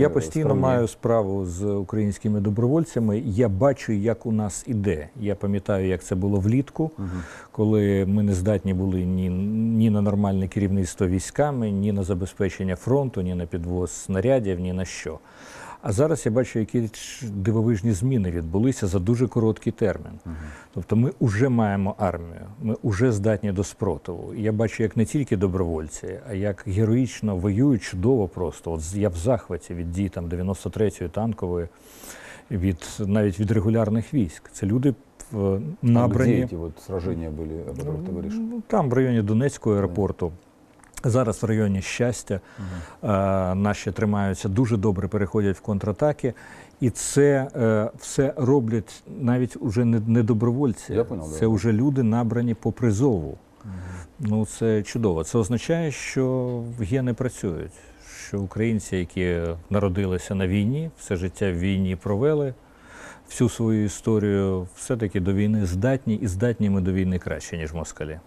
Я постійно справді. маю справу з українськими добровольцями. Я бачу, як у нас іде. Я пам'ятаю, як це було влітку, коли ми не здатні були ні, ні на нормальне керівництво військами, ні на забезпечення фронту, ні на підвоз снарядів, ні на що. А зараз я бачу, які ж дивовижні зміни відбулися за дуже короткий термін. Тобто ми вже маємо армію, ми вже здатні до спротиву. І я бачу, як не тільки добровольці, а як героїчно воюють чудово просто. От я в захваті від дій там 93-ї танкової, від навіть від регулярних військ. Це люди в- А набрані. Где эти вот сражения были, о которых ты говоришь? Ну, Там в районі Донецького аеропорту. Зараз в районі щастя е, наші тримаються дуже добре, переходять в контратаки, і це е, все роблять навіть уже не, не добровольці. Я понял, це вже люди набрані по призову. Ну це чудово. Це означає, що гени працюють. Що українці, які народилися на війні, все життя в війні провели, всю свою історію, все-таки до війни здатні і здатні ми до війни краще, ніж москалі.